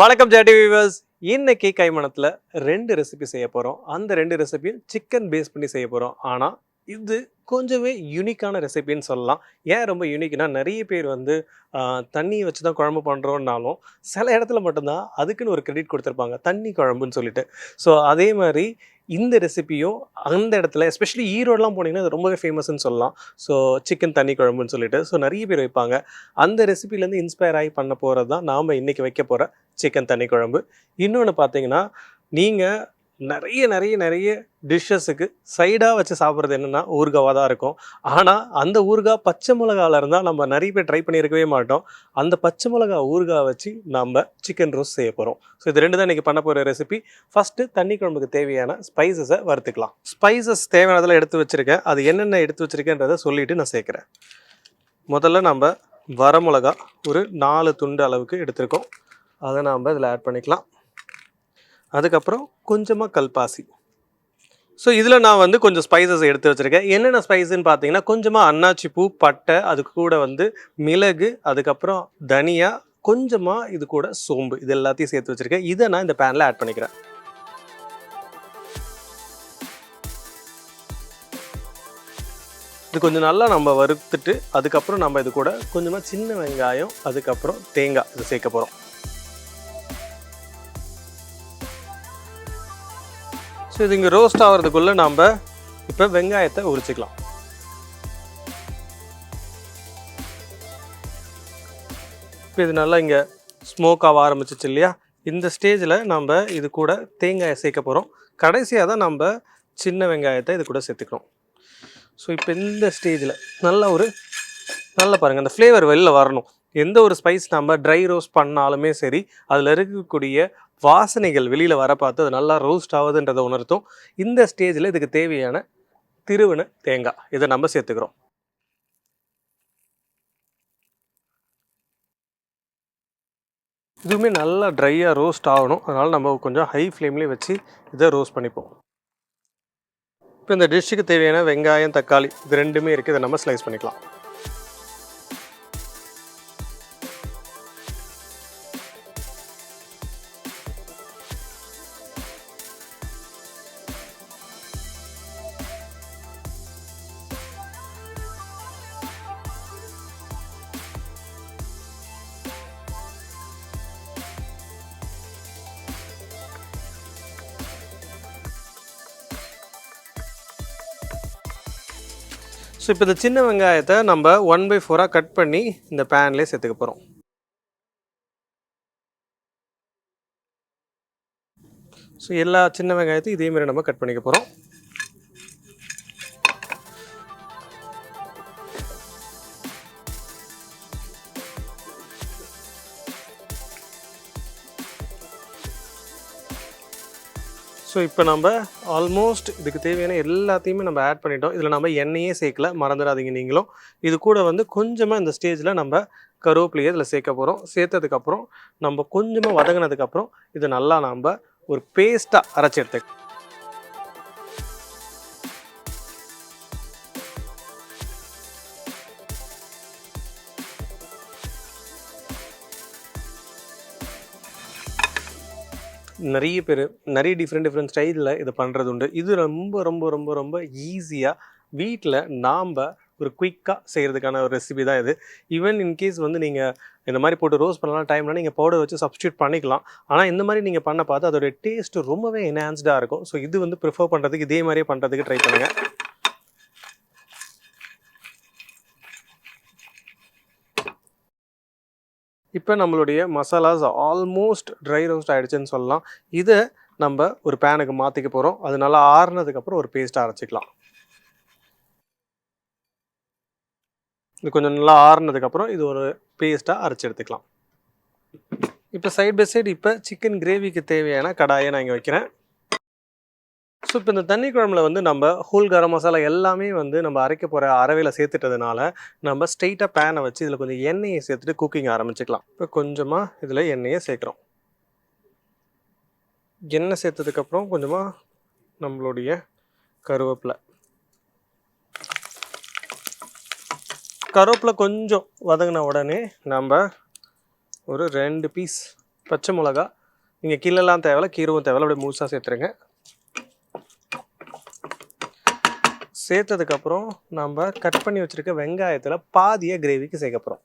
வணக்கம் JD viewers இன்னைக்கு கைமணத்தில் ரெண்டு ரெசிபி செய்ய போகிறோம் அந்த ரெண்டு ரெசிபியும் சிக்கன் பேஸ் பண்ணி செய்ய போகிறோம் ஆனால் இது கொஞ்சமே யூனிக்கான ரெசிபின்னு சொல்லலாம். ஏன் ரொம்ப யூனிக்னா நிறைய பேர் வந்து தண்ணியை தண்ணி வச்சு தான் குழம்பு பண்ணுறோன்னாலும் சில இடத்துல மட்டும்தான் அதுக்குன்னு ஒரு கிரெடிட் கொடுத்துருப்பாங்க. தண்ணி குழம்புன்னு சொல்லிட்டு. ஸோ அதே மாதிரி இந்த ரெசிபியும் அந்த இடத்துல எஸ்பெஷலி ஈரோடெலாம் போனீங்கன்னா அது ரொம்பவே ஃபேமஸ்ன்னு சொல்லலாம். ஸோ சிக்கன் தண்ணி குழம்புன்னு சொல்லிட்டு. ஸோ நிறைய பேர் வைப்பாங்க. அந்த ரெசிபிலேருந்து இன்ஸ்பயர் ஆகி பண்ண போகிறது தான் நாம் இன்றைக்கி வைக்க போகிற சிக்கன் தண்ணி குழம்பு. இன்னொன்று பார்த்தீங்கன்னா நீங்கள் நிறைய நிறைய நிறைய டிஷ்ஷஸுக்கு சைடாக வச்சு சாப்பிட்றது என்னென்னா ஊறுகாவாக தான் இருக்கும். ஆனால் அந்த ஊறுகாய் பச்சை மிளகாவில் இருந்தால் நம்ம நிறைய பேர் ட்ரை பண்ணியிருக்கவே மாட்டோம். அந்த பச்சை மிளகா ஊறுகாய் வச்சு நம்ம சிக்கன் ரோஸ் செய்ய போகிறோம் ஸோ இது ரெண்டு தான் இன்றைக்கி பண்ண போகிற ரெசிபி ஃபஸ்ட்டு தண்ணி குழம்புக்கு தேவையான ஸ்பைசஸை வறுத்துக்கலாம். ஸ்பைசஸ் தேவையானதெல்லாம் எடுத்து வச்சுருக்கேன். அது என்னென்ன எடுத்து வச்சுருக்கேன்றதை சொல்லிவிட்டு நான் சேர்க்குறேன். முதல்ல நம்ம வரமிளகா ஒரு நாலு துண்டு அளவுக்கு எடுத்திருக்கோம். அதை நாம் இதில் ஆட் பண்ணிக்கலாம். அதுக்கப்புறம் கொஞ்சமாக கல்பாசி. ஸோ இதில் நான் வந்து கொஞ்சம் ஸ்பைசஸ் எடுத்து வச்சுருக்கேன். என்னென்ன ஸ்பைஸுன்னு பார்த்தீங்கன்னா கொஞ்சமாக அன்னாச்சி பூ பட்டை அதுக்கு கூட வந்து மிளகு அதுக்கப்புறம் தனியா கொஞ்சமாக இது கூட சோம்பு இது எல்லாத்தையும் சேர்த்து வச்சுருக்கேன். இதை நான் இந்த பேனில் ஆட் பண்ணிக்கிறேன். இது கொஞ்சம் நல்லா நம்ம வறுத்துட்டு அதுக்கப்புறம் நம்ம இது கூட கொஞ்சமாக சின்ன வெங்காயம் அதுக்கப்புறம் தேங்காய் இது சேர்க்க போகிறோம் ஸோ இது இங்கே ரோஸ்ட் ஆகிறதுக்குள்ளே நம்ம இப்போ வெங்காயத்தை உரிச்சிக்கலாம். இப்போ இது நல்லா இங்கே ஸ்மோக் ஆக ஆரம்பிச்சிச்சு இல்லையா? இந்த ஸ்டேஜில் நம்ம இது கூட தேங்காயை சேர்க்க போகிறோம் கடைசியாக தான் நம்ம சின்ன வெங்காயத்தை இது கூட சேர்த்துக்கிறோம். ஸோ இப்போ இந்த ஸ்டேஜில் நல்ல ஒரு நல்ல பாருங்கள் அந்த ஃப்ளேவர் வெளில வரணும். எந்த ஒரு ஸ்பைஸ் நம்ம ட்ரை ரோஸ்ட் பண்ணாலுமே சரி அதில் இருக்கக்கூடிய வாசனைகள் வெளியில் வர பார்த்து அது நல்லா ரோஸ்ட் ஆகுதுன்றதை உணர்த்தும். இந்த ஸ்டேஜில் இதுக்கு தேவையான திருவன தேங்காய். இதை நம்ம சேர்த்துக்கிறோம். இதுவுமே நல்லா ட்ரையாக ரோஸ்ட் ஆகணும். அதனால் நம்ம கொஞ்சம் ஹை ஃப்ளேம்லேயே வச்சு இதை ரோஸ்ட் பண்ணிப்போம். இப்போ இந்த டிஷ்ஷுக்கு தேவையான வெங்காயம் தக்காளி இது ரெண்டுமே இருக்குது இதை நம்ம ஸ்லைஸ் பண்ணிக்கலாம். ஸோ இப்போ இந்த சின்ன வெங்காயத்தை நம்ம ஒன் பை ஃபோராக கட் பண்ணி இந்த பேன்லேயே சேர்த்துக்க போகிறோம் ஸோ எல்லா சின்ன வெங்காயத்தையும் இதேமாரி நம்ம கட் பண்ணிக்க போகிறோம் ஸோ இப்போ நம்ம ஆல்மோஸ்ட் இதுக்கு தேவையான எல்லாத்தையுமே நம்ம ஆட் பண்ணிட்டோம். இதில் நம்ம எண்ணெயே சேர்க்கல. மறந்துடாதீங்க நீங்களும். இது கூட வந்து கொஞ்சமாக இந்த ஸ்டேஜில் நம்ம கருவேப்பிலையை இதில் சேர்க்க போகிறோம் சேர்த்ததுக்கப்புறம் நம்ம கொஞ்சமாக வதங்கினதுக்கப்புறம் இது நல்லா நம்ம ஒரு பேஸ்ட்டாக அரைச்சி எடுத்துக்கலாம். நிறைய பேர் நிறைய டிஃப்ரெண்ட் டிஃப்ரெண்ட் ஸ்டைலில் இதை பண்ணுறது உண்டு. இது ரொம்ப ரொம்ப ரொம்ப ரொம்ப ஈஸியாக வீட்டில் நாம் ஒரு குயிக்காக செய்கிறதுக்கான ஒரு ரெசிபி தான் இது. ஈவன் இன்கேஸ் வந்து நீங்கள் இந்த மாதிரி போட்டு ரோஸ் பண்ணலாம் டைம்னா நீங்கள் பவுடர் வச்சு சப்ஸ்டியூட் பண்ணிக்கலாம். ஆனால் இந்த மாதிரி நீங்கள் பண்ண பார்த்து அதோட டேஸ்ட்டு ரொம்பவே என்ஹான்ஸ்டாக இருக்கும். ஸோ இது வந்து ப்ரிஃபர் பண்ணுறதுக்கு இதே மாதிரியே பண்ணுறதுக்கு ட்ரை பண்ணுங்கள் இப்போ நம்மளுடைய மசாலாஸ் ஆல்மோஸ்ட் ட்ரை ரோஸ்ட் ஆகிடுச்சுன்னு சொல்லலாம். இதை நம்ம ஒரு பேனுக்கு மாற்றிக்க போகிறோம் அது நல்லா ஆறுனதுக்கப்புறம் ஒரு பேஸ்ட்டாக அரைச்சிக்கலாம். இது கொஞ்சம் நல்லா ஆறுனதுக்கப்புறம் இது ஒரு பேஸ்ட்டாக அரைச்சி எடுத்துக்கலாம். இப்போ சைட் பை சைடு இப்போ சிக்கன் கிரேவிக்கு தேவையான கடாயை நான் இங்கே வைக்கிறேன். ஸோ இப்போ இந்த தண்ணி குழம்புல வந்து நம்ம ஹோல் கரம் மசாலா எல்லாமே வந்து நம்ம அரைக்க போகிற அரவையில் சேர்த்துட்டதுனால நம்ம ஸ்ட்ரெயிட்டாக பேனை வச்சு இதில் கொஞ்சம் எண்ணெயை சேர்த்துட்டு குக்கிங் ஆரம்பிச்சுக்கலாம். இப்போ கொஞ்சமாக இதில் எண்ணெயை சேர்க்குறோம். எண்ணெய் சேர்த்ததுக்கப்புறம் கொஞ்சமாக நம்மளுடைய கருவேப்பிலை. கருவேப்பிலை கொஞ்சம் வதங்கின உடனே நம்ம ஒரு ரெண்டு பீஸ் பச்சை மிளகா நீங்கள் கீழெல்லாம் தேவையில்ல கீரவும் தேவையில்ல அப்படியே முழுசாக சேர்த்துருங்க. சேர்த்ததுக்கப்புறம் நம்ம கட் பண்ணி வச்சுருக்க வெங்காயத்தில் பாதியை கிரேவிக்கு சேர்க்க போகிறோம்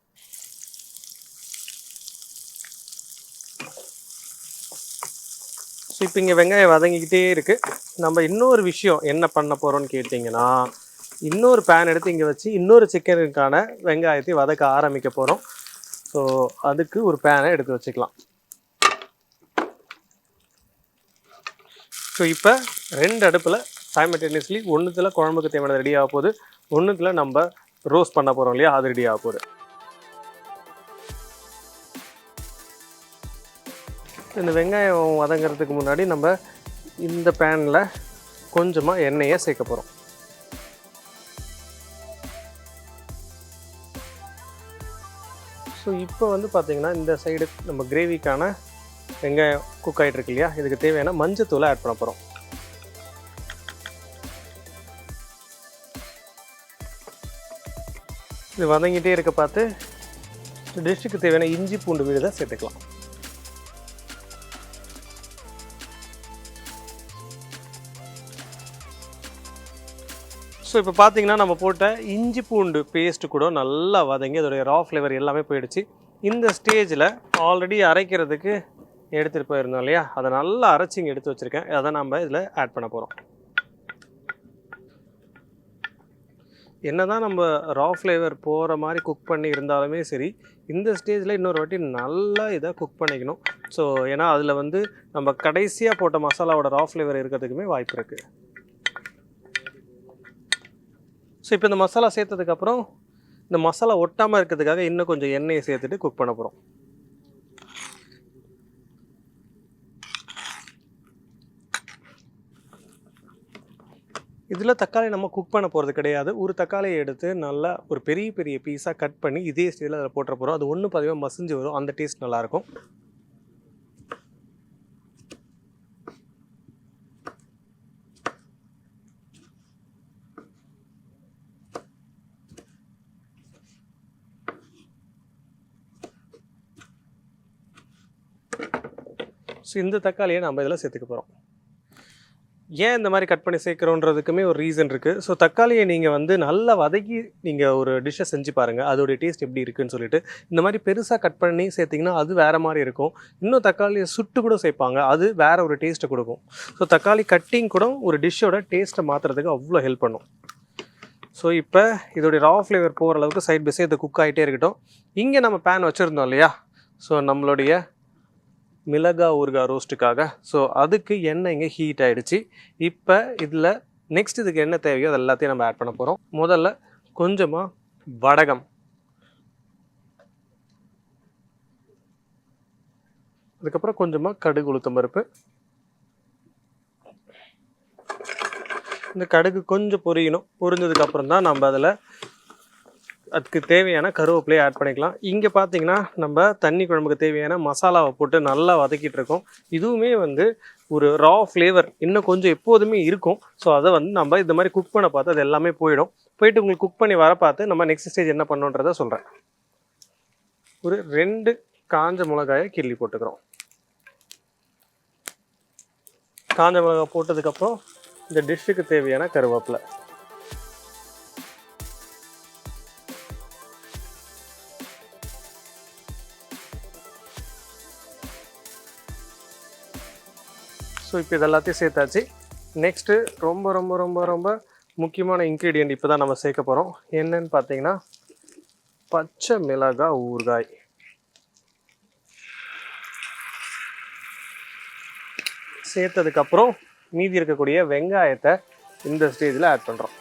ஸோ இப்போ இங்கே வெங்காயம் வதங்கிக்கிட்டே இருக்குது நம்ம இன்னொரு விஷயம் என்ன பண்ண போகிறோம்னு கேட்டிங்கன்னா இன்னொரு பேன் எடுத்து இங்கே வச்சு இன்னொரு சிக்கனுக்கான வெங்காயத்தை வதக்க ஆரம்பிக்க போகிறோம் ஸோ அதுக்கு ஒரு பேனை எடுத்து வச்சுக்கலாம். ஸோ இப்போ ரெண்டு அடுப்பில் சைமல்டேனியஸ்லி ஒன்றுத்தில் குழம்புக்கு தேவையான ரெடி ஆக போகுது. ஒன்றுத்தில் நம்ம ரோஸ்ட் பண்ண போகிறோம் இல்லையா? அது ரெடி ஆக போகுது. இந்த வெங்காயம் வதங்கிறதுக்கு முன்னாடி நம்ம இந்த பேனில் கொஞ்சமாக எண்ணெயை சேர்க்க போகிறோம் ஸோ இப்போ வந்து பார்த்திங்கன்னா இந்த சைடு நம்ம கிரேவிக்கான வெங்காயம் குக் ஆகிட்டு இருக்கு இல்லையா? இதுக்கு தேவையான மஞ்சத்தூளை ஆட் பண்ண போகிறோம் இது வதங்கிட்டே இருக்க பார்த்து டிஷ்ஷுக்கு தேவையான இஞ்சி பூண்டு விழுதை சேர்த்துக்கலாம். ஸோ இப்போ பார்த்தீங்கன்னா நம்ம போட்ட இஞ்சி பூண்டு பேஸ்ட்டு கூட நல்லா வதங்கி அதோடைய ரா ஃப்ளேவர் எல்லாமே போயிடுச்சு. இந்த ஸ்டேஜில் ஆல்ரெடி அரைக்கிறதுக்கு எடுத்துகிட்டு போயிருந்தோம் இல்லையா? அதை நல்லா அரைச்சி இங்கே எடுத்து வச்சுருக்கேன். அதை நம்ம இதில் ஆட் பண்ண போகிறோம் என்ன தான் நம்ம ரா ஃப்ளேவர் போகிற மாதிரி குக் பண்ணி இருந்தாலுமே சரி இந்த ஸ்டேஜில் இன்னொரு வாட்டி நல்லா இதை குக் பண்ணிக்கணும். ஸோ ஏன்னா அதில் வந்து நம்ம கடைசியாக போட்ட மசாலாவோட ரா ஃப்ளேவர் இருக்கிறதுக்குமே வாய்ப்பு இருக்குது ஸோ இப்போ இந்த மசாலா சேர்த்ததுக்கப்புறம் இந்த மசாலா ஒட்டாமல் இருக்கிறதுக்காக இன்னும் கொஞ்சம் எண்ணெயை சேர்த்துட்டு குக் பண்ண போகிறோம் இதில் தக்காளி நம்ம குக் பண்ண போகிறது கிடையாது. ஒரு தக்காளியை எடுத்து நல்லா ஒரு பெரிய பெரிய பீஸாக கட் பண்ணி இதே ஸ்டேஜில் அதில் போட்டுற போகிறோம் அது ஒன்று பதிவாக மசிஞ்சு வரும். அந்த டேஸ்ட் நல்லாயிருக்கும். ஸோ இந்த தக்காளியை நம்ம இதில் சேர்த்துக்க போகிறோம் ஏன் இந்த மாதிரி கட் பண்ணி சேர்க்குறோன்றதுக்குமே ஒரு ரீசன் இருக்குது ஸோ தக்காளியை நீங்கள் வந்து நல்லா வதக்கி நீங்கள் ஒரு டிஷ்ஷை செஞ்சு பாருங்கள் அதோடைய டேஸ்ட் எப்படி இருக்குன்னு சொல்லிட்டு. இந்த மாதிரி பெருசாக கட் பண்ணி சேர்த்திங்கன்னா அது வேறு மாதிரி இருக்கும். இன்னும் தக்காளியை சுட்டு கூட சேர்ப்பாங்க. அது வேறு ஒரு டேஸ்ட்டை கொடுக்கும். ஸோ தக்காளி கட்டிங் கூட ஒரு டிஷ்ஷோட டேஸ்ட்டை மாற்றுறதுக்கு அவ்வளோ ஹெல்ப் பண்ணும். ஸோ இப்போ இதோடைய ரா ஃப்ளேவர் போகிற அளவுக்கு சைட் பை சைடு குக் ஆகிட்டே இருக்கட்டும். இங்கே நம்ம பேன் வச்சுருந்தோம் இல்லையா? ஸோ நம்மளுடைய மிளகா ஊறுகாய் ரோஸ்ட்டுக்காக ஸோ அதுக்கு எண்ணெய் இங்கே ஹீட் ஆகிடுச்சு இப்போ இதில் நெக்ஸ்ட் இதுக்கு என்ன தேவையோ அது எல்லாத்தையும் நம்ம ஆட் பண்ண போகிறோம் முதல்ல கொஞ்சமாக வடகம். அதுக்கப்புறம் கொஞ்சமாக கடுகு உளுத்தம் பருப்பு. இந்த கடுகு கொஞ்சம் பொரியணும். பொரிஞ்சதுக்கப்புறம் தான் நம்ம அதில் அதுக்கு தேவையான கருவேப்பிலையை ஆட் பண்ணிக்கலாம். இங்கே பார்த்தீங்கன்னா நம்ம தண்ணி குழம்புக்கு தேவையான மசாலாவை போட்டு நல்லா வதக்கிட்டு இருக்கோம். இதுவுமே வந்து ஒரு ரா ஃப்ளேவர் இன்னும் கொஞ்சம் எப்போதுமே இருக்கும். ஸோ அதை வந்து நம்ம இந்த மாதிரி குக் பண்ண பார்த்து அது எல்லாமே போயிடும். போயிட்டு உங்களுக்கு குக் பண்ணி வர பார்த்து நம்ம நெக்ஸ்ட் ஸ்டேஜ் என்ன பண்ணணுன்றதை சொல்கிறேன் ஒரு ரெண்டு காஞ்ச மிளகாயை கிள்ளி போட்டுக்கிறோம். காஞ்ச மிளகாய் போட்டதுக்கப்புறம் இந்த டிஷ்ஷுக்கு தேவையான கருவேப்பிலை. ஸோ இப்போ இது எல்லாத்தையும் சேர்த்தாச்சு. நெக்ஸ்ட்டு ரொம்ப ரொம்ப ரொம்ப ரொம்ப முக்கியமான இன்க்ரீடியன்ட் இப்போ தான் நம்ம சேர்க்க போகிறோம் என்னன்னு பார்த்தீங்கன்னா பச்சை மிளகாய் ஊறுகாய். சேர்த்ததுக்கப்புறம் மீதி இருக்கக்கூடிய வெங்காயத்தை இந்த ஸ்டேஜில் ஆட் பண்ணுறோம்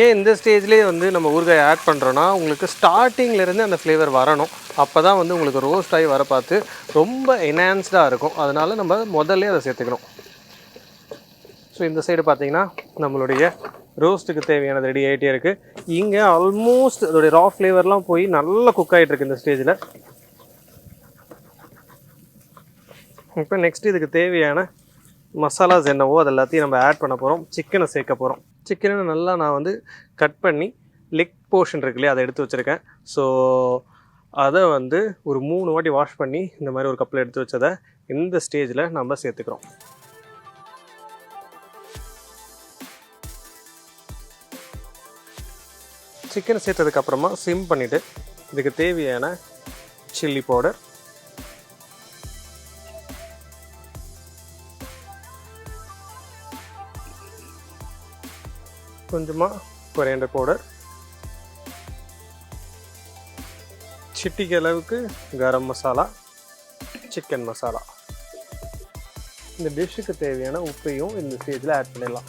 ஏன் இந்த ஸ்டேஜ்லேயே வந்து நம்ம ஊறுகாய் ஆட் பண்ணுறோன்னா உங்களுக்கு ஸ்டார்டிங்லேருந்து அந்த ஃப்ளேவர் வரணும். அப்போ தான் வந்து உங்களுக்கு ரோஸ்ட் ஆகி வர பார்த்து ரொம்ப என்ஹான்ஸ்டாக இருக்கும். அதனால நம்ம முதல்ல அதை சேர்த்துக்கணும். ஸோ இந்த சைடு பார்த்தீங்கன்னா நம்மளுடைய ரோஸ்ட்டுக்கு தேவையானது ரெடி ஆகிட்டே இருக்குது இங்கே ஆல்மோஸ்ட் அதோடைய ரா ஃப்ளேவர்லாம் போய் நல்லா குக் ஆகிட்டுருக்கு இந்த ஸ்டேஜில் இப்போ நெக்ஸ்ட் இதுக்கு தேவையான மசாலாஸ் என்னவோ அது எல்லாத்தையும் நம்ம ஆட் பண்ண போகிறோம் சிக்கனை சேர்க்க போகிறோம் சிக்கனை நல்லா நான் வந்து கட் பண்ணி லெக் போர்ஷன் இருக்கு இல்லையா அதை எடுத்து வச்சுருக்கேன். ஸோ அதை வந்து ஒரு மூணு வாட்டி வாஷ் பண்ணி இந்த மாதிரி ஒரு கப்பில் எடுத்து வச்சதை இந்த ஸ்டேஜில் நம்ம சேர்த்துக்கிறோம். சிக்கனை சேர்த்ததுக்கப்புறமா சிம் பண்ணிவிட்டு இதுக்கு தேவையான சில்லி பவுடர் கொஞ்சமாக குறையண்ட பவுடர் சிட்டிக்கு அளவுக்கு கரம் மசாலா சிக்கன் மசாலா. இந்த டிஷ்ஷுக்கு தேவையான உப்பையும் இந்த ஸ்டேஜில் ஆட் பண்ணிடலாம்.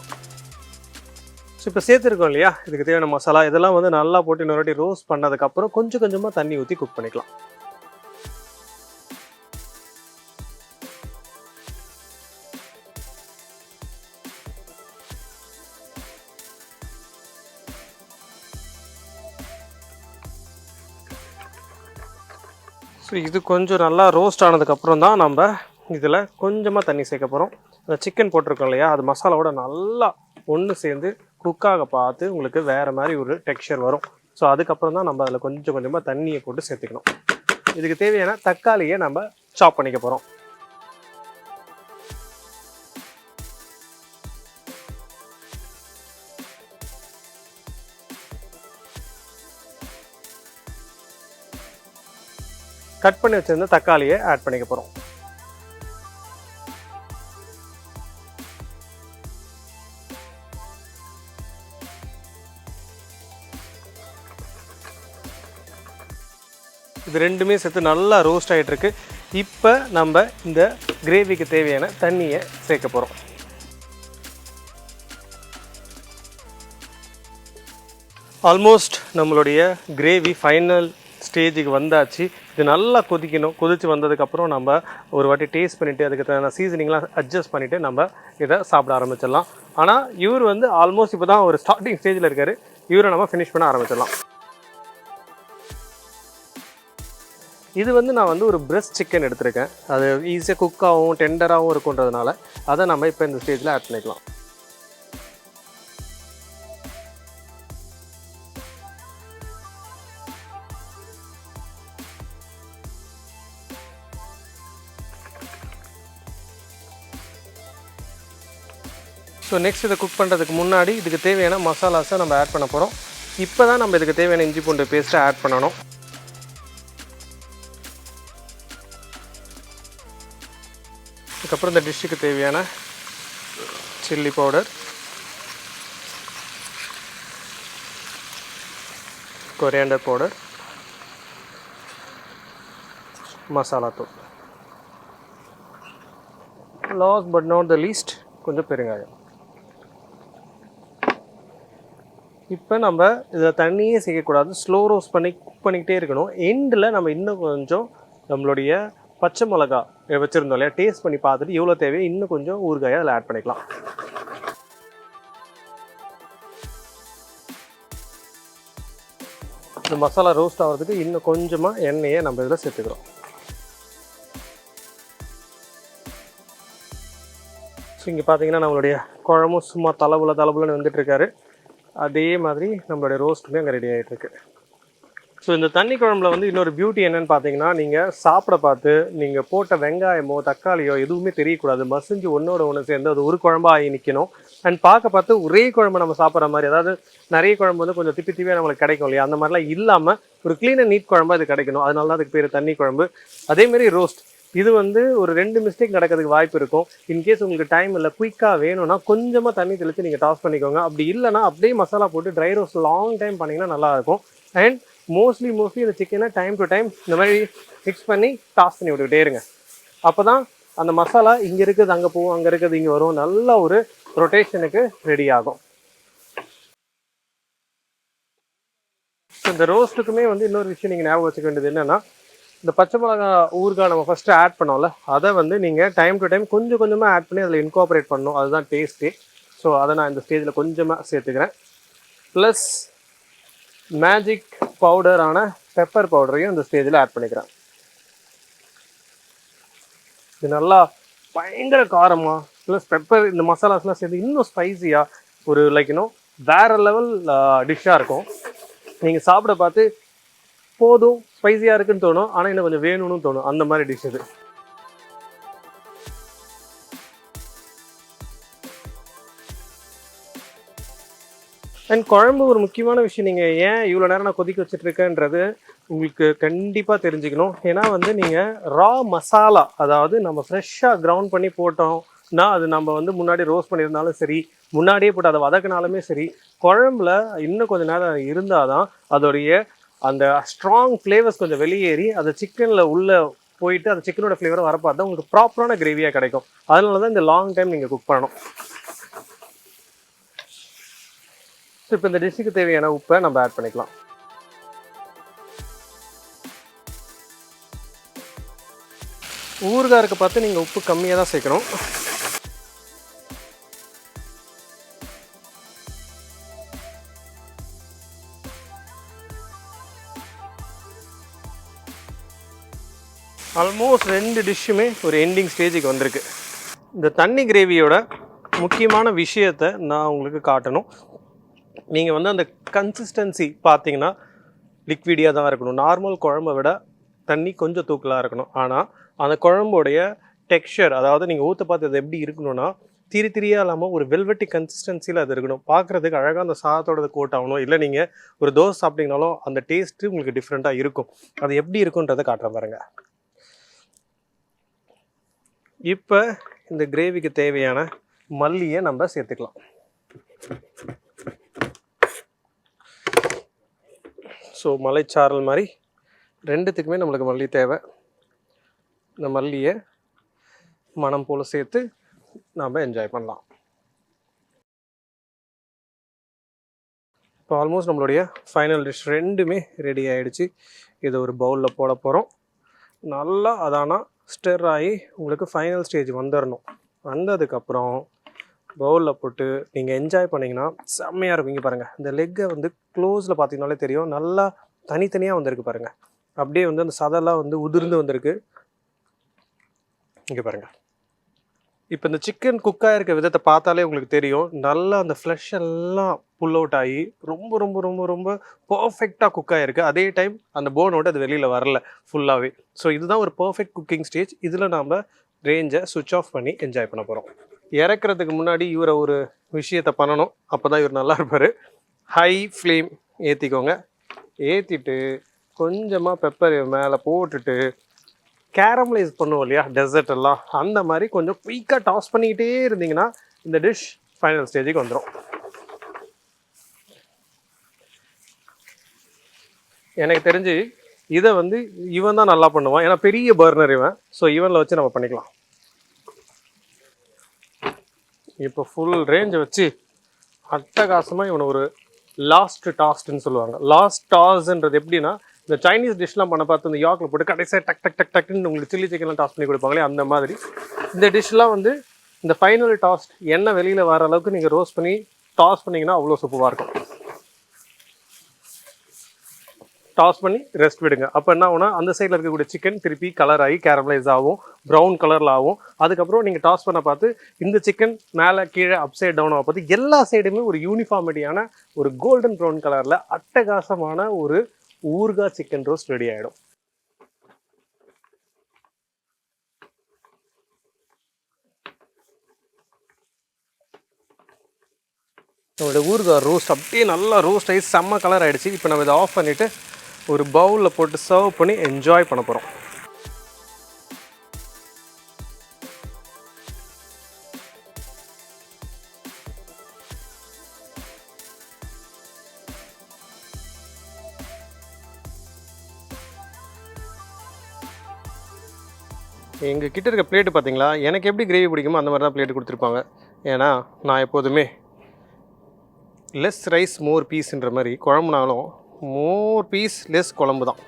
ஸோ இப்போ சேர்த்துருக்கோம் இல்லையா? இதுக்கு தேவையான மசாலா இதெல்லாம் வந்து நல்லா போட்டு இன்னொரு வாட்டி ரோஸ்ட் பண்ணதுக்கப்புறம் கொஞ்சம் கொஞ்சமாக தண்ணி ஊற்றி குக் பண்ணிக்கலாம். ஸோ இது கொஞ்சம் நல்லா ரோஸ்ட் ஆனதுக்கப்புறம் தான் நம்ம இதில் கொஞ்சமாக தண்ணி சேர்க்க போகிறோம் அந்த சிக்கன் போட்டிருக்கோம் இல்லையா? அது மசாலாவோட நல்லா ஒன்று சேர்ந்து குக்காக பார்த்து உங்களுக்கு வேறு மாதிரி ஒரு டெக்ஸ்சர் வரும். ஸோ அதுக்கப்புறம் தான் நம்ம அதில் கொஞ்சம் கொஞ்சமாக தண்ணியை போட்டு சேர்த்துக்கணும். இதுக்கு தேவையான தக்காளியை நம்ம சாப் பண்ணிக்க போகிறோம் கட் பண்ணி வச்சுருந்த தக்காளியை ஆட் பண்ணிக்க போகிறோம் இது ரெண்டுமே சேர்த்து நல்லா ரோஸ்ட் ஆகிட்டுருக்கு இப்போ நம்ம இந்த கிரேவிக்கு தேவையான தண்ணியை சேர்க்க போகிறோம் ஆல்மோஸ்ட் நம்மளுடைய கிரேவி ஃபைனல் ஸ்டேஜுக்கு வந்தாச்சு. இது நல்லா கொதிக்கணும். கொதித்து வந்ததுக்கப்புறம் நம்ம ஒரு வாட்டி டேஸ்ட் பண்ணிவிட்டு அதுக்கு தகுந்த சீசனிங்லாம் அட்ஜஸ்ட் பண்ணிவிட்டு நம்ம இதை சாப்பிட ஆரம்பிச்சிடலாம். ஆனால் இவர் வந்து ஆல்மோஸ்ட் இப்போ தான் ஒரு ஸ்டார்டிங் ஸ்டேஜில் இருக்கார். இவரை நம்ம ஃபினிஷ் பண்ண ஆரம்பிச்சிடலாம். இது வந்து நான் வந்து ஒரு பிரஸ்ட் சிக்கன் எடுத்திருக்கேன். அது ஈஸியாக குக்காகவும் டெண்டராகவும் இருக்குன்றதுனால அதை நம்ம இப்போ இந்த ஸ்டேஜில் ஆட் பண்ணிக்கலாம். ஸோ நெக்ஸ்ட் இதை குக் பண்ணுறதுக்கு முன்னாடி இதுக்கு தேவையான மசாலாஸை நம்ம ஆட் பண்ண போகிறோம் இப்போ தான் நம்ம இதுக்கு தேவையான இஞ்சி பூண்டு பேஸ்ட்டை ஆட் பண்ணணும். அதுக்கப்புறம் இந்த டிஷ்ஷுக்கு தேவையான chilli powder coriander powder masala தூள் last but not the least கொஞ்சம் பெருங்காயம். இப்போ நம்ம இதில் தண்ணியே செய்யக்கூடாது ஸ்லோ ரோஸ்ட் பண்ணி குக் பண்ணிக்கிட்டே இருக்கணும். எண்டில் நம்ம இன்னும் கொஞ்சம் நம்மளுடைய பச்சை மிளகா வச்சுருந்தோம் இல்லையா? டேஸ்ட் பண்ணி பார்த்துட்டு எவ்வளோ தேவையோ இன்னும் கொஞ்சம் ஊறுகாயை அதில் ஆட் பண்ணிக்கலாம். இந்த மசாலா ரோஸ்ட் ஆகிறதுக்கு இன்னும் கொஞ்சமாக எண்ணெயை நம்ம இதில் சேர்த்துக்கிறோம். ஸோ இங்கே பார்த்தீங்கன்னா நம்மளுடைய குழம்பும் சும்மா தலபுல தலபுலன்னு வந்துட்டுருக்காரு அதே மாதிரி நம்மளுடைய ரோஸ்ட்டுமே அங்கே ரெடி ஆகிட்டுருக்கு ஸோ இந்த தண்ணி குழம்புல வந்து இன்னொரு பியூட்டி என்னன்னு பார்த்தீங்கன்னா நீங்கள் சாப்பிட பார்த்து நீங்கள் போட்ட வெங்காயமோ தக்காளியோ எதுவுமே தெரியக்கூடாது. மசிஞ்சு ஒன்றோட ஒன்று சேர்ந்து அது ஒரு குழம்பா ஆகி நிற்கணும் அண்ட் பார்க்க பார்த்து ஒரே குழம்பு நம்ம சாப்பிட்ற மாதிரி அதாவது நிறைய குழம்பு வந்து கொஞ்சம் திப்பி திப்பியாக நம்மளுக்கு கிடைக்கும் இல்லையா? அந்த மாதிரிலாம் இல்லாமல் ஒரு க்ளீன் அண்ட் நீட் குழம்பு அது கிடைக்கணும். அதனால தான் அதுக்கு பேர் தண்ணி குழம்பு. அதேமாரி ரோஸ்ட் இது வந்து ஒரு ரெண்டு மிஸ்டேக் நடக்கிறதுக்கு வாய்ப்பு இருக்கும். இன்கேஸ் உங்களுக்கு டைம் இல்லை குயிக்காக வேணும்னா கொஞ்சமாக தண்ணி தெளித்து நீங்கள் டாஸ் பண்ணிக்கோங்க. அப்படி இல்லைனா அப்படியே மசாலா போட்டு ட்ரை ரோஸ்ட் லாங் டைம் பண்ணிங்கன்னா நல்லாயிருக்கும். அண்ட் மோஸ்ட்லி மோஸ்ட்லி இந்த சிக்கனை டைம் டு டைம் இந்த மாதிரி மிக்ஸ் பண்ணி டாஸ் பண்ணி விட்டுக்கிட்டே இருங்க. அப்போ தான் அந்த மசாலா இங்கே இருக்குது அங்கே போகும் அங்கே இருக்குது இங்கே வரும். நல்ல ஒரு ரொட்டேஷனுக்கு ரெடி ஆகும். இந்த ரோஸ்ட்டுக்குமே வந்து இன்னொரு விஷயம் நீங்கள் ஞாபகம் வச்சுக்க வேண்டியது என்னென்னா இந்த பச்சை மிளகா ஊறுகாய் நம்ம ஃபஸ்ட்டு ஆட் பண்ணோம்ல அதை வந்து நீங்கள் டைம் டு டைம் கொஞ்சம் கொஞ்சமாக ஆட் பண்ணி அதில் இன்கார்பரேட் பண்ணணும். அதுதான் டேஸ்ட்டு ஸோ அதை நான் இந்த ஸ்டேஜில் கொஞ்சமாக சேர்த்துக்கிறேன். ப்ளஸ் மேஜிக் பவுடரான பெப்பர் பவுடரையும் இந்த ஸ்டேஜில் ஆட் பண்ணிக்கிறேன். இது நல்லா பயங்கர காரமாக ப்ளஸ் பெப்பர் இந்த மசாலாஸ்லாம் சேர்ந்து இன்னும் ஸ்பைசியாக ஒரு லைக் இன்னும் வேற லெவல் டிஷ்ஷாக இருக்கும். நீங்கள் சாப்பிட பார்த்து போதும் ஸ்பைசியாக இருக்குன்னு தோணும். ஆனால் இன்னும் கொஞ்சம் வேணும்னு தோணும். அந்த மாதிரி டிஷ் இது. அண்ட் குழம்பு ஒரு முக்கியமான விஷயம். நீங்கள் ஏன் இவ்வளோ நேரம் நான் கொதிக்க வச்சுட்ருக்கேன்றது உங்களுக்கு கண்டிப்பாக தெரிஞ்சுக்கணும். ஏன்னா வந்து நீங்கள் ரா மசாலா அதாவது நம்ம ஃப்ரெஷ்ஷாக கிரவுண்ட் பண்ணி போட்டோம்னா அது நம்ம வந்து முன்னாடி ரோஸ்ட் பண்ணியிருந்தாலும் சரி முன்னாடியே போட்டு அதை வதக்கினாலுமே சரி குழம்புல இன்னும் கொஞ்சம் நேரம் இருந்தால் தான் அதோடைய அந்த ஸ்ட்ராங் ஃப்ளேவர்ஸ் கொஞ்சம் வெளியேறி அந்த சிக்கனில் உள்ள போயிட்டு அந்த சிக்கனோட ஃப்ளேவரை வரப்பார்த்தா உங்களுக்கு ப்ராப்பரான கிரேவியாக கிடைக்கும். அதனால தான் இந்த லாங் டைம் நீங்கள் குக் பண்ணணும். ஸோ இப்போ இந்த டிஷ்ஷுக்கு தேவையான உப்பை நம்ம ஆட் பண்ணிக்கலாம். ஊறுகாருக்கு பார்த்து நீங்கள் உப்பு கம்மியாக தான் சேர்க்கணும். ஆல்மோஸ்ட் ரெண்டு டிஷ்ஷுமே ஒரு எண்டிங் ஸ்டேஜுக்கு வந்திருக்கு. இந்த தண்ணி கிரேவியோட முக்கியமான விஷயத்தை நான் உங்களுக்கு காட்டணும். நீங்கள் வந்து அந்த கன்சிஸ்டன்சி பார்த்தீங்கன்னா லிக்விடியாக தான் இருக்கணும். நார்மல் குழம்பை விட தண்ணி கொஞ்சம் தூக்கலாக இருக்கணும். ஆனால் அந்த குழம்போடைய டெக்ஸ்சர் அதாவது நீங்கள் ஊற்ற பார்த்து அது எப்படி இருக்கணும்னா திரி திரியாக இல்லாமல் ஒரு வெல்வெட்டி கன்சிஸ்டன்சியில் அது இருக்கணும். பார்க்குறதுக்கு அழகாக அந்த சாதத்தோட கோட் ஆகணும். இல்லை நீங்கள் ஒரு தோசை சாப்பிட்டீங்கனாலும் அந்த டேஸ்ட்டு உங்களுக்கு டிஃப்ரெண்ட்டாக இருக்கும். அது எப்படி இருக்குன்றதை காட்டுற பாருங்கள் இப்போ இந்த கிரேவிக்கு தேவையான மல்லியை நம்ம சேர்த்துக்கலாம். ஸோ மலைச்சாரல் மாதிரி ரெண்டுத்துக்குமே நம்மளுக்கு மல்லி தேவை. இந்த மல்லியை மனம் போல் சேர்த்து நாம் என்ஜாய் பண்ணலாம். இப்போ ஆல்மோஸ்ட் நம்மளுடைய ஃபைனல் டிஷ் ரெண்டுமே ரெடி ஆகிடுச்சு இதை ஒரு பவுலில் போட போகிறோம் நல்லா அதானா ஸ்டெர் ஆகி உங்களுக்கு ஃபைனல் ஸ்டேஜ் வந்துடணும் வந்ததுக்கப்புறம் பவுலில் போட்டு நீங்கள் என்ஜாய் பண்ணிங்கன்னா செம்மையாக இருக்கும். இங்கே பாருங்கள் இந்த லெக்கை வந்து க்ளோஸில் பார்த்தீங்கனாலே தெரியும். நல்லா தனித்தனியாக வந்திருக்கு பாருங்கள் அப்படியே வந்து அந்த சதெல்லாம் வந்து உதிர்ந்து வந்திருக்கு. இங்கே பாருங்கள் இப்போ இந்த சிக்கன் குக்காக இருக்க விதத்தை பார்த்தாலே உங்களுக்கு தெரியும். நல்லா அந்த ஃப்ளஷ் எல்லாம் புல் அவுட் ஆகி ரொம்ப ரொம்ப ரொம்ப ரொம்ப பர்ஃபெக்டாக குக் ஆகிருக்கு அதே டைம் அந்த போனோட அது வெளியில் வரல ஃபுல்லாகவே ஸோ இதுதான் ஒரு பர்ஃபெக்ட் குக்கிங் ஸ்டேஜ் இதில் நாம் ரேஞ்சை சுவிட்ச் ஆஃப் பண்ணி என்ஜாய் பண்ண போகிறோம் இறக்குறதுக்கு முன்னாடி இவரை ஒரு விஷயத்தை பண்ணணும். அப்போ தான் இவர் நல்லா இருப்பார். ஹை ஃப்ளேம் ஏற்றிக்கோங்க ஏற்றிட்டு கொஞ்சமாக பெப்பர் மேலே போட்டுட்டு கேரமலைஸ் பண்ணுவோம் இல்லையா? டெசர்ட் எல்லாம். அந்த மாதிரி கொஞ்சம் குயிக்காக டாஸ் பண்ணிக்கிட்டே இருந்தீங்கன்னா இந்த டிஷ் ஃபைனல் ஸ்டேஜுக்கு வந்துடும் எனக்கு தெரிஞ்சு இதை வந்து இவன் தான் நல்லா பண்ணுவான். ஏன்னா பெரிய பர்னர் இவன். ஸோ இவனில் வச்சு நம்ம பண்ணிக்கலாம். இப்போ ஃபுல் ரேஞ்சை வச்சு அட்டகாசமாக இவனை ஒரு லாஸ்ட் டாஸ்ட்னு சொல்லுவாங்க. லாஸ்ட் டாஸ்ன்றது எப்படின்னா இந்த சைனீஸ் டிஷ்லாம் பண்ண பார்த்து இந்த யாக்கில் போட்டு கடைசியாக டக் டக் டக் டக்குன்னு உங்களுக்கு சில்லி சிக்கன்லாம் டாஸ் பண்ணி கொடுப்பாங்களே அந்த மாதிரி. இந்த டிஷ்லாம் வந்து இந்த ஃபைனல் டாஸ்ட் எண்ணெய் வெளியில் வர அளவுக்கு நீங்கள் ரோஸ்ட் பண்ணி டாஸ் பண்ணிங்கன்னா அவ்வளோ சூப்பராக இருக்கும். டாஸ் பண்ணி ரெஸ்ட் விடுங்க. அப்போ என்ன ஆகுனா அந்த சைடில் இருக்கக்கூடிய சிக்கன் திருப்பி கலர் ஆகி கேரமலைஸ் ஆகும் ப்ரௌன் கலரில் ஆகும். அதுக்கப்புறம் நீங்கள் டாஸ் பண்ண பார்த்து இந்த சிக்கன் மேலே கீழே அப்சைட் டவுன் ஆக பார்த்து எல்லா சைடுமே ஒரு யூனிஃபார்மிட்டியான ஒரு கோல்டன் ப்ரௌன் கலரில் அட்டகாசமான ஒரு ஊர்கா சிக்கன் ரோஸ்ட் ரெடி ஆகிடும் நம்மளோட ஊறுகாய் ரோஸ்ட் அப்படியே நல்லா ரோஸ்ட் ஆகி செம்ம கலர் ஆகிடுச்சு இப்போ நம்ம இதை ஆஃப் பண்ணிவிட்டு ஒரு பவுலில் போட்டு சர்வ் பண்ணி என்ஜாய் பண்ண போகிறோம் எங்கள் கிட்ட இருக்க பிளேட்டு பார்த்தீங்களா எனக்கு எப்படி கிரேவி பிடிக்குமோ அந்த மாதிரி தான் பிளேட்டு கொடுத்துருப்பாங்க. ஏன்னா நான் எப்போதுமே லெஸ் ரைஸ் மோர் பீஸ்ன்ற மாதிரி குழம்புனாலும் மோர் பீஸ் லெஸ் குழம்பு தான்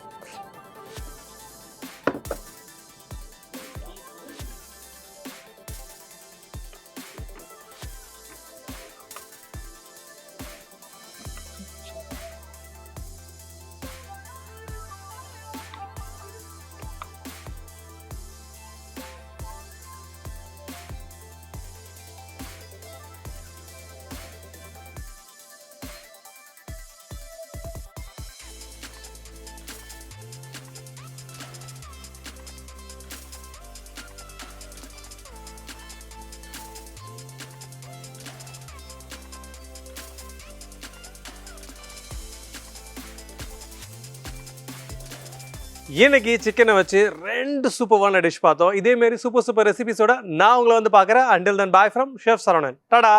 இன்னைக்கு சிக்கனை வச்சு ரெண்டு சூப்பர்வான டிஷ் பார்த்தோம். இதேமாரி சூப்பர் சூப்பர் ரெசிபிஸோட நான் உங்களை வந்து பார்க்குறேன். Until then bye from chef Saravanan tata